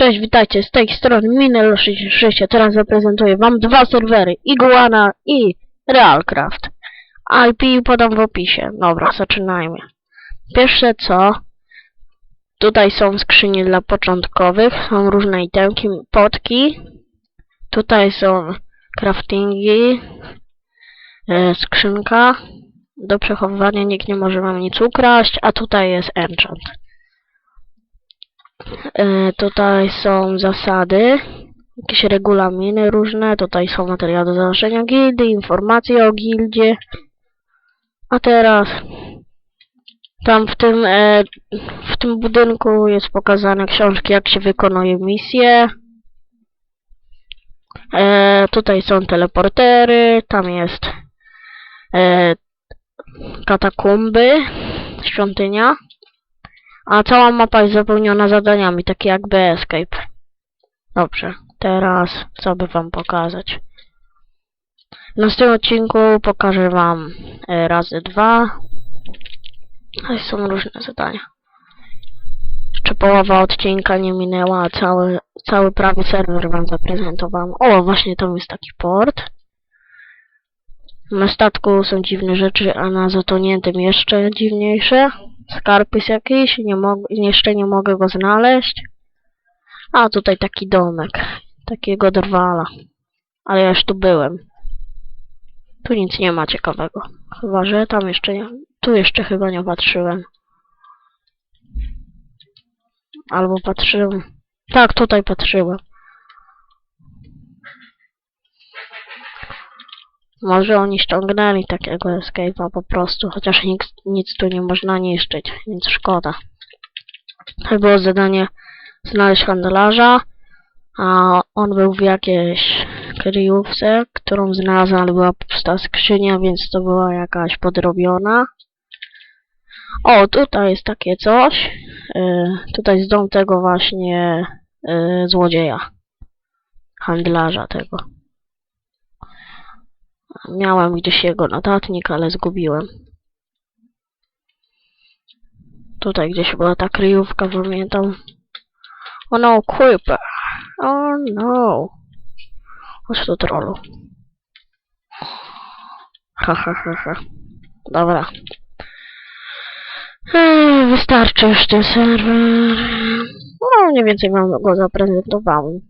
Cześć, witajcie, z tej strony Minelo66, a teraz zaprezentuję wam dwa serwery, Iguana i Realcraft. IP podam w opisie. Dobra, zaczynajmy. Pierwsze co, tutaj są skrzynie dla początkowych, są różne itemki, potki. Tutaj są craftingi, e, skrzynka. Do przechowywania nikt nie może wam nic ukraść, a tutaj jest enchant. E, tutaj są zasady, jakieś regulaminy różne, tutaj są materiały do założenia gildy, informacje o gildzie. A teraz tam w tym, e, w tym budynku jest pokazane książki, jak się wykonuje misje. E, tutaj są teleportery, tam jest e, katakumby, świątynia. A cała mapa jest zapełniona zadaniami, takie jakby escape. Dobrze, teraz co by wam pokazać? W następnym odcinku pokażę wam e, razy dwa. To są różne zadania. Jeszcze połowa odcinka nie minęła, a cały, cały prawy serwer wam zaprezentowałem. O, właśnie tam jest taki port. Na statku są dziwne rzeczy, a na zatoniętym jeszcze dziwniejsze. Skarb jest jakiś, nie jeszcze nie mogę go znaleźć. A tutaj taki domek, takiego drwala. Ale ja już tu byłem. Tu nic nie ma ciekawego. Chyba, że tam jeszcze nie... Tu jeszcze chyba nie patrzyłem. Albo patrzyłem. Tak, tutaj patrzyłem. Może oni ściągnęli takiego escape'a po prostu, chociaż nic, nic tu nie można niszczyć, więc szkoda. To było zadanie znaleźć handlarza, a on był w jakiejś kryjówce, którą znalazłem, ale była pusta skrzynia, więc to była jakaś podrobiona. O, tutaj jest takie coś. Yy, tutaj jest dom tego właśnie yy, złodzieja. Handlarza tego. Miałem gdzieś jego notatnik, ale zgubiłem. Tutaj gdzieś była ta kryjówka, pamiętam. O no, creeper. Oh no. Chodź tu, trollu. Ha, ha, ha, ha. Dobra. Ech, wystarczy już ten serwer. No, mniej więcej wam go zaprezentowałem.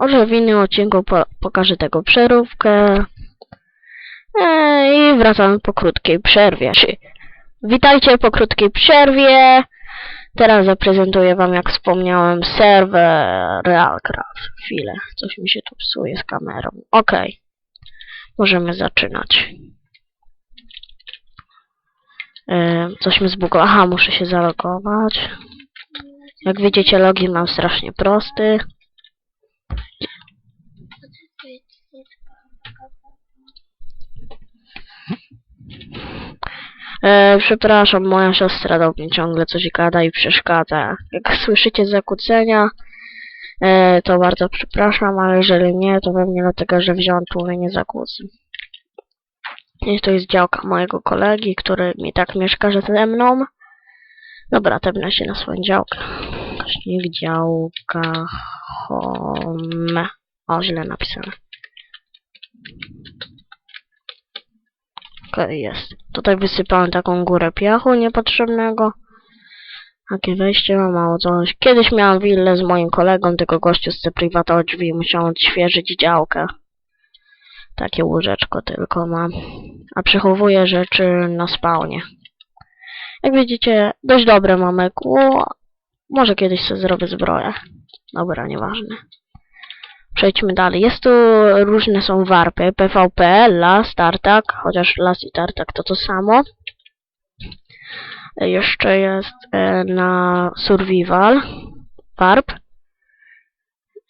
Może w innym odcinku po pokażę tego przeróbkę. Eee, I wracamy po krótkiej przerwie. Witajcie po krótkiej przerwie. Teraz zaprezentuję wam, jak wspomniałem, serwer Realcraft. Chwilę, coś mi się tu psuje z kamerą. Ok, możemy zaczynać. Eee, coś mi zbugowało. Aha, muszę się zalogować. Jak widzicie, login mam strasznie prosty. E, przepraszam, moja siostra do mnie ciągle coś gada i przeszkadza. Jak słyszycie zakłócenia, e, to bardzo przepraszam, ale jeżeli nie, to pewnie dlatego, że wziąłem tłumienie zakłóceń. I to jest działka mojego kolegi, który mi tak mieszka, że ze mną. Dobra, tepnę się na swoją działkę. Kośnik, działka, home. O, źle napisane. Okej, jest. Tutaj wysypałem taką górę piachu niepotrzebnego. Takie wejście ma mało coś. Kiedyś miałem willę z moim kolegą, tylko gościu z prywata drzwi musiał odświeżyć działkę. Takie łóżeczko tylko mam. A przechowuję rzeczy na spawnie. Jak widzicie, dość dobre mam ekło. Może kiedyś sobie zrobię zbroję. Dobra, nieważne. Przejdźmy dalej. Jest tu różne są warpy. PvP, LAS, Tartak, chociaż LAS i Tartak to to samo. E, Jeszcze jest e, na Survival warp.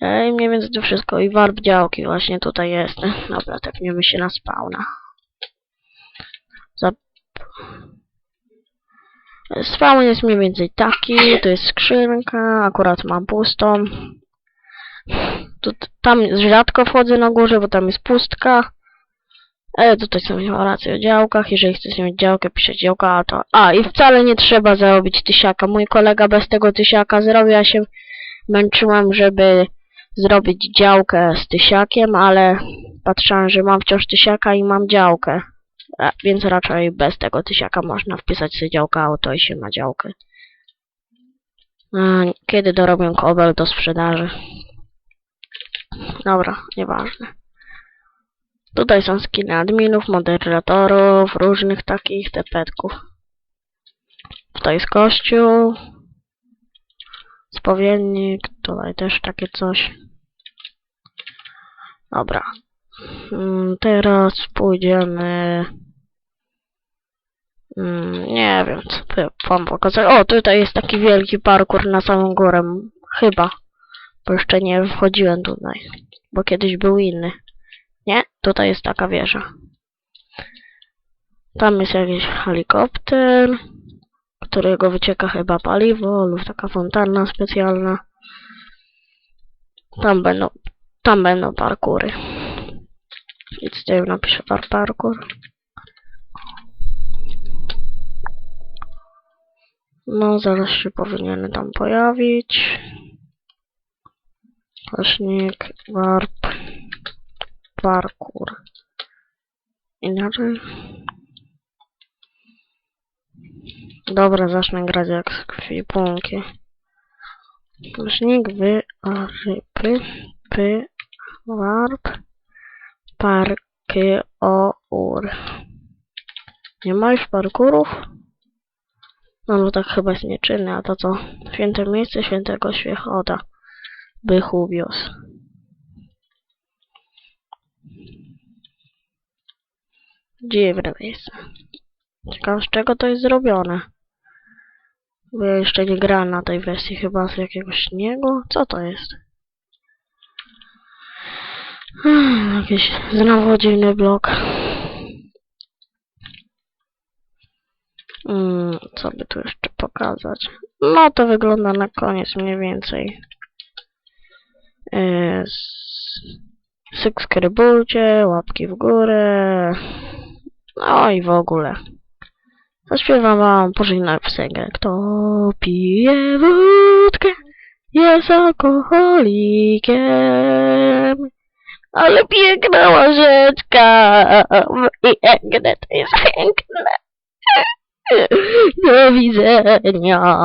E, I mniej więcej to wszystko. I warp działki właśnie tutaj jest. Dobra, tepniemy się na spawna. Zap... Spawn jest mniej więcej taki. To jest skrzynka. Akurat mam pustą. Tu, tam rzadko wchodzę na górze, bo tam jest pustka. Tutaj są informacje o działkach. Jeżeli chcesz mieć działkę, pisze działka, to... A, i wcale nie trzeba zarobić tysiaka. Mój kolega bez tego tysiaka zrobił, a się męczyłem, żeby zrobić działkę z tysiakiem, ale patrzyłem, że mam wciąż tysiaka i mam działkę. Więc raczej bez tego tysiaka można wpisać sobie działkę auto i się ma działkę. Kiedy dorobię kobel do sprzedaży? Dobra, nieważne. Tutaj są skiny adminów, moderatorów, różnych takich tepetków. Tutaj jest kościół. Spowiednik, tutaj też takie coś. Dobra. Mm, Teraz pójdziemy... Mm, Nie wiem, co wam pokazać. O, tutaj jest taki wielki parkour na samą górę. Chyba. Bo jeszcze nie wchodziłem tutaj. Bo kiedyś był inny. Nie? Tutaj jest taka wieża. Tam jest jakiś helikopter, którego wycieka chyba paliwo lub taka fontanna specjalna. Tam będą, tam będą parkury. I tutaj napiszę par parkour. No, zaraz się powinien tam pojawić. Kośnik, warp, parkour. Inaczej. Dobra, zacznę grać jak kwipunki. Kośnik, wy, a, py, py, warp, parky, o. Nie ma już parkurów? No, no tak chyba jest nieczynny, a to co? Święte miejsce świętego świechoda. Bychu wios. Dziwne miejsce. Ciekawe z czego to jest zrobione. Bo ja jeszcze nie grałem na tej wersji chyba z jakiegoś śniegu. Co to jest? Hmm, Jakiś znowu dziwny blok. Mm, co by tu jeszcze pokazać? No to wygląda na koniec mniej więcej. Yy, subskrybujcie, łapki w górę. No i w ogóle. Zaśpiewam wam pożegnaj piosenkę. Kto pije wódkę, jest alkoholikiem. Ale piękna łażeczka, piękne to jest piękne. Do widzenia.